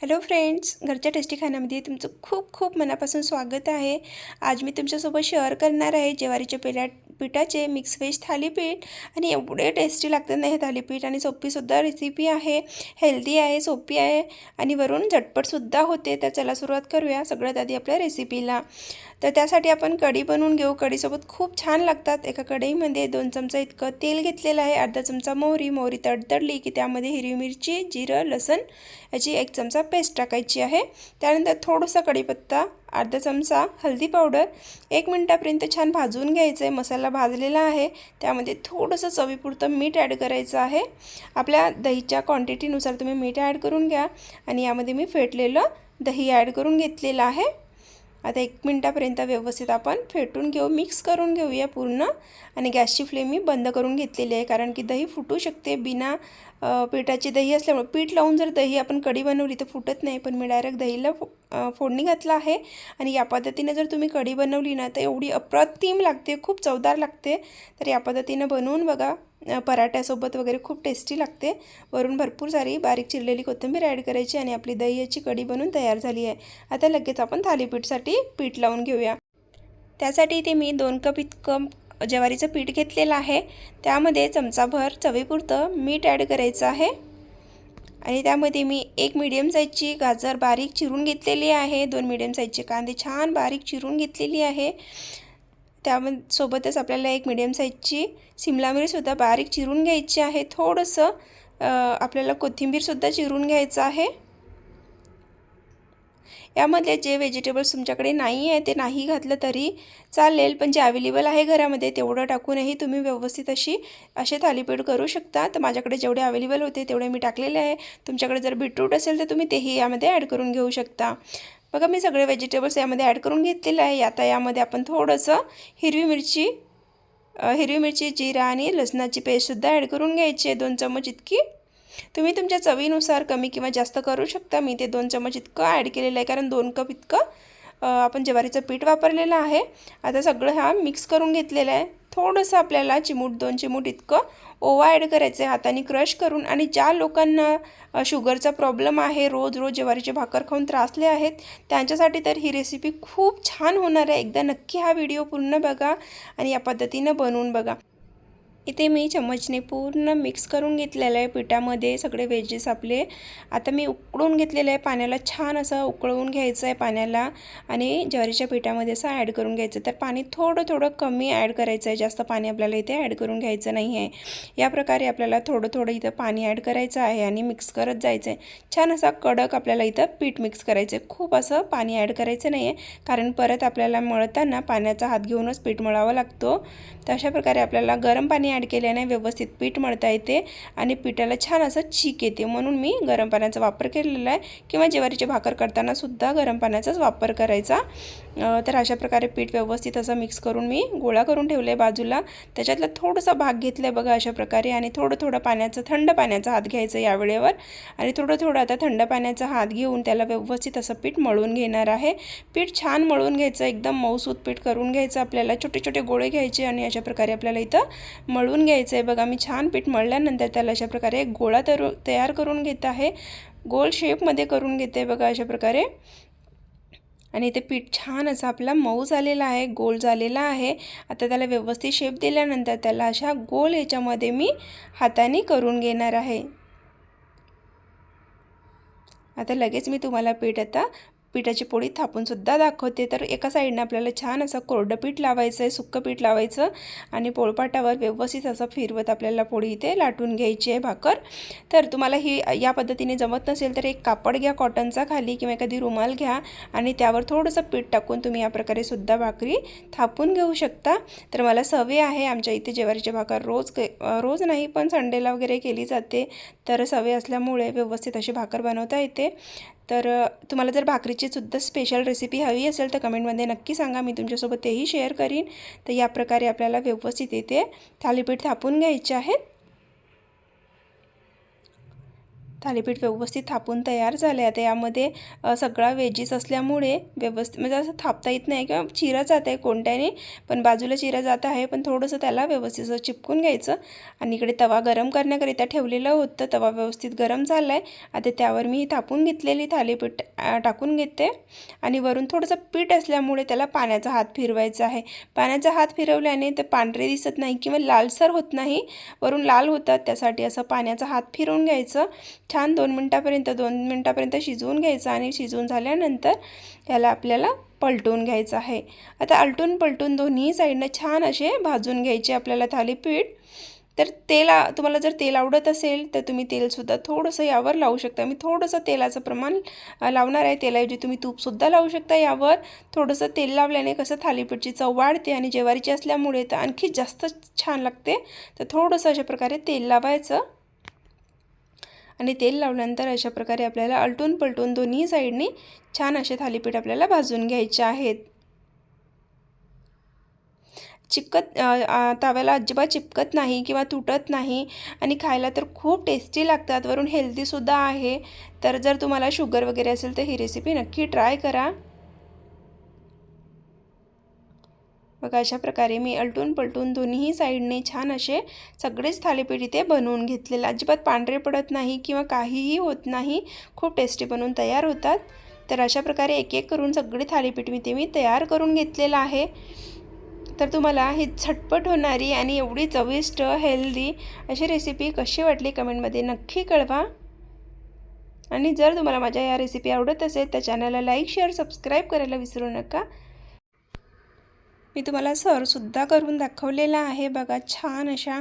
Hello friends घरच्या tasty खाण्यामध्ये तुमचं खूप खूप मनापासून स्वागत आहे. आज मी तुमच्यासोबत शेअर करणार आहे ज्वारीच्या पिला पिठाचे मिक्स व्हेज थालीपीठ. आणि एवढे टेस्टी लागतात ना हे थालीपीठ आणि सोपीसुद्धा रेसिपी आहे. हेल्दी आहे सोपी आहे. आणि वरून झटपटसुद्धा होते तर चला सुरुवात करूया सगळ्यात आधी आपल्या रेसिपीला तर त्यासाठी आपण कढी बनवून घेऊ. कढीसोबत खूप छान लागतात. एका कढईमध्ये दोन चमचा इतकं तेल घेतलेलं आहे. अर्धा चमचा मोहरी मोहरी तडतडली की त्यामध्ये हिरवी मिरची जिरं लसण याची एक चमचा पेस्ट टाकायची आहे. त्यानंतर थोडंसं कढीपत्ता अर्धा चमचा हळदी पावडर एक मिनटापर्यंत छान भाजून घ्यायचं आहे मसाला भाजलेला आहे. त्यामध्ये थोडंसं चवीपुरतं मीठ ॲड करायचं आहे. आपल्या दहीच्या क्वांटिटीनुसार तुम्ही मीठ ॲड करून घ्या. आणि यामध्ये मी फेटलेलं दही ॲड करून घेतलेलं आहे. आता एक मिनटापर्यंत व्यवस्थित आपण फेटून घेऊ मिक्स करून घेऊया पूर्ण. आणि गॅसची फ्लेम मी बंद करून घेतलेली आहे कारण की दही फुटू शकते बिना पिठाची दही असल्यामुळे. पीठ लावून जर दही आपण कढी बनवली तर फुटत नाही पण मी डायरेक्ट दहीला फो फोडणी घातलं आहे. आणि या पद्धतीने जर तुम्ही कढी बनवली ना तर एवढी अप्रतिम लागते खूप चवदार लागते. तर या पद्धतीनं बनवून बघा. पराठ्यासोबत वगैरे खूप टेस्टी लागते. वरून भरपूर सारी बारीक चिरलेली कोथिंबीर ॲड करायची आणि आपली दह्याची कढी बनवून तयार झाली आहे. आता लगेच आपण थालीपीठसाठी पीठ लावून घेऊया. त्यासाठी इथे मी दोन कप इतकं ज्वारीचं पीठ घेतलेलं आहे. त्यामध्ये चमचाभर चवीपुरतं मीठ ॲड करायचं आहे. आणि त्यामध्ये मी एक मिडियम साईजची गाजर बारीक चिरून घेतलेली आहे. दोन मिडियम साईजचे कांदे छान बारीक चिरून घेतलेली आहे. त्यासोबतच सोबतच आपल्याला एक मिडियम साईजची सिमला मिरसुद्धा बारीक चिरून घ्यायची आहे. थोडंसं आपल्याला कोथिंबीरसुद्धा चिरून घ्यायचं आहे. यामधले जे व्हेजिटेबल्स तुमच्याकडे नाही आहे ते नाही घातलं तरी चालेल पण जे अवेलेबल आहे घरामध्ये तेवढं टाकूनही तुम्ही व्यवस्थित अशी असे थालीपीठ करू शकता. तर माझ्याकडे जेवढे अवेलेबल होते तेवढे मी टाकलेले आहे. तुमच्याकडे जर बीटरूट असेल तर तुम्ही तेही यामध्ये ॲड करून घेऊ शकता. बघा मी सगळे व्हेजिटेबल्स यामध्ये ॲड करून घेतलेलं आहे. आता यामध्ये आपण थोडंसं हिरवी मिरची हिरवी मिरची जिरा आणि लसणाची पेस्टसुद्धा ॲड करून घ्यायची आहे. दोन चमच इतकी. तुम्ही तुमच्या चवीनुसार कमी किंवा जास्त करू शकता. मी ते दोन चमच इतकं ॲड केलेलं आहे कारण दोन कप इतकं आपण ज्वारीचं पीठ वापरलेलं आहे. आता सगळं हा मिक्स करून घेतलेलं आहे. थोडंसं आपल्याला चिमूट दोन चिमूट इतकं ओवा ॲड करायचं आहे. हाताने क्रश करून आणि ज्या लोकांना शुगरचा प्रॉब्लेम आहे रोज रोज ज्वारीचे भाकर खाऊन त्रासले आहेत त्यांच्यासाठी तर ही रेसिपी खूप छान होणार आहे. एकदा नक्की हा व्हिडिओ पूर्ण बघा आणि या पद्धतीनं बनवून बघा. इथे मी चम्मचने पूर्ण मिक्स करून घेतलेलं आहे. पिठामध्ये सगळे व्हेजेस आपले. आता मी उकळून घेतलेलं आहे पाण्याला. छान असं उकळवून घ्यायचं आहे पाण्याला. आणि ज्वारीच्या पिठामध्ये असं ॲड करून घ्यायचं. तर पाणी थोडं थोडं कमी ॲड करायचं आहे. जास्त पाणी आपल्याला इथे ॲड करून घ्यायचं नाही आहे. या प्रकारे आपल्याला थोडं थोडं इथं पाणी ॲड करायचं आहे आणि मिक्स करत जायचं आहे. छान असा कडक आपल्याला इथं पीठ मिक्स करायचं आहे. खूप असं पाणी ॲड करायचं नाही आहे. कारण परत आपल्याला मळताना पाण्याचा हात घेऊनच पीठ मळावा लागतो. तर अशा प्रकारे आपल्याला गरम पाणी ॲड केल्याने व्यवस्थित पीठ मळता येते आणि पिठाला छान असं चीक येते. म्हणून मी गरम पाण्याचा वापर केलेला आहे किंवा ज्वारीची भाकर करताना सुद्धा गरम पाण्याचाच वापर करायचा. तर अशा प्रकारे पीठ व्यवस्थित असं मिक्स करून मी गोळा करून ठेवलं आहे बाजूला. त्याच्यातला थोडासा भाग घेतला आहे बघा अशा प्रकारे आणि थोडं थोडं पाण्याचं थंड पाण्याचा हात घ्यायचं या वेळेवर. आणि थोडं थोडं आता थंड पाण्याचा हात घेऊन त्याला व्यवस्थित असं पीठ मळून घेणार आहे. पीठ छान मळून घ्यायचं एकदम मऊसूत पीठ करून घ्यायचं आपल्याला छोटे छोटे गोळे घ्यायचे आणि अशा प्रकारे आपल्याला इथं मळून मळून घ्यायचं आहे बघा मी छान पीठ मळल्यानंतर त्याला अशा प्रकारे गोळा तर तयार करून घेत आहे. गोल शेपमध्ये करून घेते बघा अशा प्रकारे. आणि ते पीठ छान असं आपला मऊ झालेला आहे गोल झालेला आहे. आता त्याला व्यवस्थित शेप दिल्यानंतर त्याला अशा गोल ह्याच्यामध्ये मी हाताने करून घेणार आहे. आता लगेच मी तुम्हाला पीठ आता पिठाची पोळी थापूनसुद्धा दाखवते. तर एका साईडनं आपल्याला छान असं कोरडं पीठ लावायचं आहे सुक्कं पीठ लावायचं आणि पोळपाटावर व्यवस्थित असं फिरवत आपल्याला पोळी इथे लाटून घ्यायची आहे भाकर. तर तुम्हाला ही या पद्धतीने जमत नसेल तर एक कापड घ्या कॉटनचा खाली किंवा एखादी रुमाल घ्या आणि त्यावर थोडंसं पीठ टाकून तुम्ही या प्रकारे सुद्धा भाकरी थापून घेऊ शकता. तर मला सवय आहे आमच्या इथे जेवारीची भाकर रोज रोज नाही पण संडेला वगैरे केली जाते. तर सवय असल्यामुळे व्यवस्थित अशी भाकर बनवता येते. तर तुम्हाला जर भाकरीची सुद्धा स्पेशल रेसिपी हवी असेल तर कमेंटमध्ये नक्की सांगा. मी तुमच्यासोबत तेही शेअर करीन. तर या प्रकारे आपल्याला व्यवस्थित येते थालीपीठ थापून घ्यायचे आहेत. थालीपीठ व्यवस्थित थापून तयार झाले आता यामध्ये सगळा वेजीस असल्यामुळे व्यवस्थित म्हणजे असं थापता येत नाही किंवा चिरा जात आहे कोणत्याने पण बाजूला चिरा जात आहे पण थोडंसं त्याला व्यवस्थित चिपकून घ्यायचं. आणि इकडे तवा गरम करण्याकरिता ठेवलेलं होतं. तवा व्यवस्थित गरम झाला आहे आता त्यावर मी थापून घेतलेली थालीपीठ टाकून घेते. आणि वरून थोडंसं पीठ असल्यामुळे त्याला पाण्याचा हात फिरवायचा आहे. पाण्याचा हात फिरवल्याने ते पांढरे दिसत नाही किंवा लालसर होत नाही. वरून लाल होतात त्यासाठी असं पाण्याचा हात फिरवून घ्यायचं. छान दोन मिनटापर्यंत दोन मिनटापर्यंत शिजवून घ्यायचं आणि शिजवून झाल्यानंतर याला आपल्याला पलटून घ्यायचं आहे. आता आलटून पलटून दोन्ही साईडनं छान असे भाजून घ्यायचे आपल्याला थालीपीठ. तर तेल तुम्हाला जर तेल आवडत असेल तर तुम्ही तेलसुद्धा थोडंसं यावर लावू शकता. मी थोडंसं तेलाचं प्रमाण लावणार आहे. तेलाऐवजी तुम्ही तूपसुद्धा लावू शकता यावर. थोडंसं तेल लावल्याने कसं थालीपीठची चव वाढते आणि ज्वारीची असल्यामुळे तर आणखी जास्त छान लागते. तर थोडंसं अशा प्रकारे तेल लावायचं. आणि तेल लावल्यानंतर अशा प्रकारे आपल्याला अलटून पलटून दोन्ही साईडने छान असे थालीपीठ आपल्याला भाजून घ्यायचे आहेत. चिपकत ताव्याला तव्याला अजिबात चिपकत नाही किंवा तुटत नाही आणि खायला तर खूप टेस्टी लागतात. वरून हेल्दीसुद्धा आहे. तर जर तुम्हाला शुगर वगैरे असेल तर ही रेसिपी नक्की ट्राय करा. बघा अशा प्रकारे मी अलटून पलटून दोन्ही साईडने छान असे सगळेच थालीपीठ इथे बनवून घेतलेले. अजिबात पांढरे पडत नाही किंवा काहीही होत नाही. खूप टेस्टी बनवून तयार होतात. तर अशा प्रकारे एक एक करून सगळे थालीपीठ मी ते मी तयार करून घेतलेलं आहे. तर तुम्हाला ही झटपट होणारी आणि एवढी चविष्ट हेल्दी अशी रेसिपी कशी वाटली कमेंटमध्ये नक्की कळवा. आणि जर तुम्हाला माझ्या या रेसिपी आवडत असेल तर चॅनलला लाईक शेअर सबस्क्राईब करायला विसरू नका. मी तुम्हाला सरसुद्धा करून दाखवलेला आहे. बघा छान अशा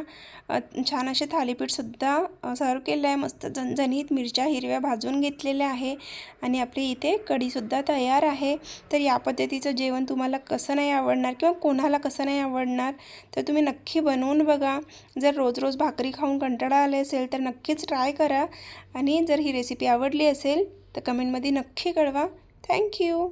छान असे थालीपीठसुद्धा सर्व केलं आहे. मस्त झणझणीत मिरच्या हिरव्या भाजून घेतलेल्या आहे. आणि आपली इथे कढीसुद्धा तयार आहे. तर या पद्धतीचं जेवण तुम्हाला कसं नाही आवडणार किंवा कोणाला कसं नाही आवडणार तर तुम्ही नक्की बनवून बघा. जर रोज रोज भाकरी खाऊन कंटाळा आले असेल तर नक्कीच ट्राय करा. आणि जर ही रेसिपी आवडली असेल तर कमेंटमध्ये नक्की कळवा. थँक्यू